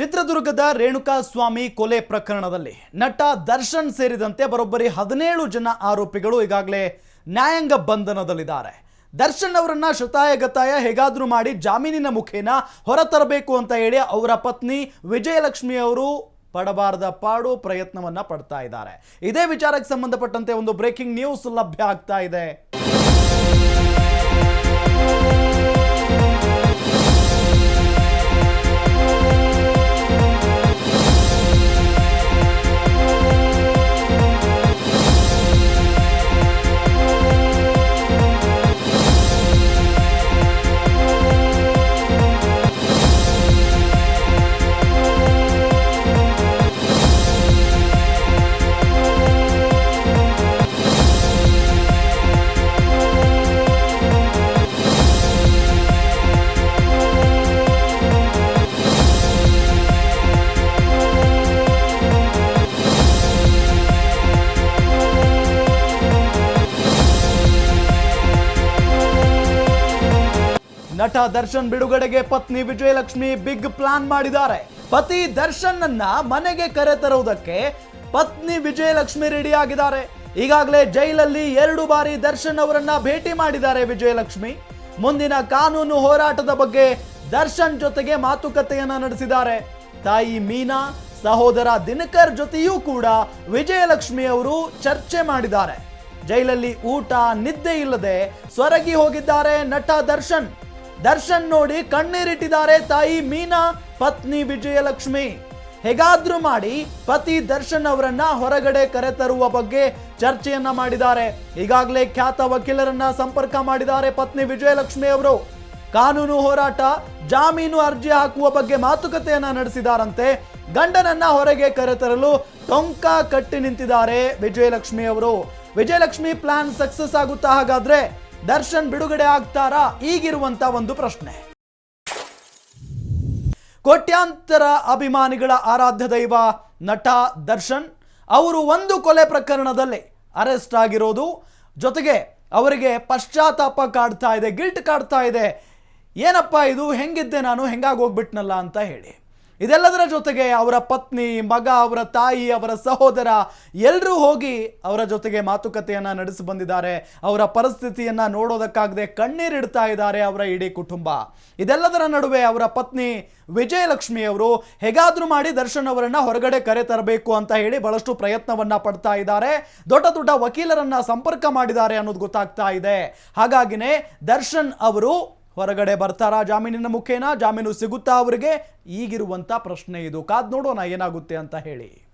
ಚಿತ್ರದುರ್ಗದ ರೇಣುಕಾ ಸ್ವಾಮಿ ಕೊಲೆ ಪ್ರಕರಣದಲ್ಲಿ ನಟ ದರ್ಶನ್ ಸೇರಿದಂತೆ ಬರೋಬ್ಬರಿ ಹದಿನೇಳು ಜನ ಆರೋಪಿಗಳು ಈಗಾಗಲೇ ನ್ಯಾಯಾಂಗ ಬಂಧನದಲ್ಲಿದ್ದಾರೆ. ದರ್ಶನ್ ಅವರನ್ನ ಶತಾಯಗತಾಯ ಹೇಗಾದರೂ ಮಾಡಿ ಜಾಮೀನಿನ ಮುಖೇನ ಹೊರತರಬೇಕು ಅಂತ ಹೇಳಿ ಅವರ ಪತ್ನಿ ವಿಜಯಲಕ್ಷ್ಮಿ ಅವರು ಪಡಬಾರದ ಪಾಡು ಪ್ರಯತ್ನವನ್ನ ಪಡ್ತಾ ಇದ್ದಾರೆ. ಇದೇ ವಿಚಾರಕ್ಕೆ ಸಂಬಂಧಪಟ್ಟಂತೆ ಒಂದು ಬ್ರೇಕಿಂಗ್ ನ್ಯೂಸ್ ಲಭ್ಯ ಆಗ್ತಾ ಇದೆ. ನಟ ದರ್ಶನ್ ಬಿಡುಗಡೆಗೆ ಪತ್ನಿ ವಿಜಯಲಕ್ಷ್ಮಿ ಬಿಗ್ ಪ್ಲಾನ್ ಮಾಡಿದ್ದಾರೆ. ಪತಿ ದರ್ಶನ್ ಅನ್ನ ಮನೆಗೆ ಕರೆತರುವುದಕ್ಕೆ ಪತ್ನಿ ವಿಜಯಲಕ್ಷ್ಮಿ ರೆಡಿ ಆಗಿದ್ದಾರೆ. ಈಗಾಗಲೇ ಜೈಲಲ್ಲಿ ಎರಡು ಬಾರಿ ದರ್ಶನ್ ಅವರನ್ನ ಭೇಟಿ ಮಾಡಿದ್ದಾರೆ ವಿಜಯಲಕ್ಷ್ಮಿ. ಮುಂದಿನ ಕಾನೂನು ಹೋರಾಟದ ಬಗ್ಗೆ ದರ್ಶನ್ ಜೊತೆಗೆ ಮಾತುಕತೆಯನ್ನ ನಡೆಸಿದ್ದಾರೆ. ತಾಯಿ ಮೀನಾ, ಸಹೋದರ ದಿನಕರ್ ಜೊತೆಯೂ ಕೂಡ ವಿಜಯಲಕ್ಷ್ಮಿ ಅವರು ಚರ್ಚೆ ಮಾಡಿದ್ದಾರೆ. ಜೈಲಲ್ಲಿ ಊಟ, ನಿದ್ದೆ ಇಲ್ಲದೆ ಸೊರಗಿ ಹೋಗಿದ್ದಾರೆ ನಟ ದರ್ಶನ್. ದರ್ಶನ್ ನೋಡಿ ಕಣ್ಣೀರಿಟ್ಟಿದ್ದಾರೆ ತಾಯಿ ಮೀನಾ, ಪತ್ನಿ ವಿಜಯಲಕ್ಷ್ಮಿ. ಹೇಗಾದ್ರೂ ಮಾಡಿ ಪತಿ ದರ್ಶನ್ ಅವರನ್ನ ಹೊರಗಡೆ ಕರೆತರುವ ಬಗ್ಗೆ ಚರ್ಚೆಯನ್ನ ಮಾಡಿದ್ದಾರೆ. ಈಗಾಗಲೇ ಖ್ಯಾತ ವಕೀಲರನ್ನ ಸಂಪರ್ಕ ಮಾಡಿದ್ದಾರೆ ಪತ್ನಿ ವಿಜಯಲಕ್ಷ್ಮಿ ಅವರು. ಕಾನೂನು ಹೋರಾಟ, ಜಾಮೀನು ಅರ್ಜಿ ಹಾಕುವ ಬಗ್ಗೆ ಮಾತುಕತೆಯನ್ನ ನಡೆಸಿದಾರಂತೆ. ಗಂಡನನ್ನ ಹೊರಗೆ ಕರೆತರಲು ಟೊಂಕ ಕಟ್ಟಿ ನಿಂತಿದ್ದಾರೆ ವಿಜಯಲಕ್ಷ್ಮಿ ಅವರು. ವಿಜಯಲಕ್ಷ್ಮಿ ಪ್ಲಾನ್ ಸಕ್ಸಸ್ ಆಗುತ್ತಾ ಹಾಗಾದ್ರೆ ದರ್ಶನ್ ಬಿಡುಗಡೆ ಆಗ್ತಾರಾ? ಈಗಿರುವಂತ ಒಂದು ಪ್ರಶ್ನೆ. ಕೋಟ್ಯಾಂತರ ಅಭಿಮಾನಿಗಳ ಆರಾಧ್ಯ ದೈವ ನಟ ದರ್ಶನ್, ಅವರು ಒಂದು ಕೊಲೆ ಪ್ರಕರಣದಲ್ಲಿ ಅರೆಸ್ಟ್ ಆಗಿರೋದು. ಜೊತೆಗೆ ಅವರಿಗೆ ಪಶ್ಚಾತ್ತಾಪ ಕಾಡ್ತಾ ಇದೆ, ಗಿಲ್ಟ್ ಕಾಡ್ತಾ ಇದೆ. ಏನಪ್ಪ ಇದು? ಹೆಂಗಿದ್ದೆ ನಾನು? ಹೆಂಗಾಗಿ ಹೋಗ್ಬಿಟ್ನಲ್ಲ ಅಂತ ಹೇಳಿ. ಇದೆಲ್ಲದರ ಜೊತೆಗೆ ಅವರ ಪತ್ನಿ, ಮಗ, ಅವರ ತಾಯಿ, ಅವರ ಸಹೋದರ ಎಲ್ಲರೂ ಹೋಗಿ ಅವರ ಜೊತೆಗೆ ಮಾತುಕತೆಯನ್ನ ನಡೆಸಿ ಬಂದಿದ್ದಾರೆ. ಅವರ ಪರಿಸ್ಥಿತಿಯನ್ನ ನೋಡೋದಕ್ಕಾಗದೆ ಕಣ್ಣೀರಿಡ್ತಾ ಇದ್ದಾರೆ ಅವರ ಇಡೀ ಕುಟುಂಬ. ಇದೆಲ್ಲದರ ನಡುವೆ ಅವರ ಪತ್ನಿ ವಿಜಯಲಕ್ಷ್ಮಿ ಅವರು ಹೇಗಾದ್ರೂ ಮಾಡಿ ದರ್ಶನ್ ಅವರನ್ನ ಹೊರಗಡೆ ಕರೆ ತರಬೇಕು ಅಂತ ಹೇಳಿ ಬಹಳಷ್ಟು ಪ್ರಯತ್ನವನ್ನ ಪಡ್ತಾ ಇದ್ದಾರೆ. ದೊಡ್ಡ ದೊಡ್ಡ ವಕೀಲರನ್ನ ಸಂಪರ್ಕ ಮಾಡಿದ್ದಾರೆ ಅನ್ನೋದು ಗೊತ್ತಾಗ್ತಾ ಇದೆ. ಹಾಗಾಗಿನೇ ದರ್ಶನ್ ಅವರು ಹೊರಗಡೆ ಬರ್ತಾರಾ ಜಾಮೀನಿನ ಮುಖೇನ? ಜಾಮೀನು ಸಿಗುತ್ತಾ ಅವರಿಗೆ? ಈಗಿರುವಂತ ಪ್ರಶ್ನೆ ಇದು. ಕಾದ್ ನೋಡೋಣ ಏನಾಗುತ್ತೆ ಅಂತ ಹೇಳಿ.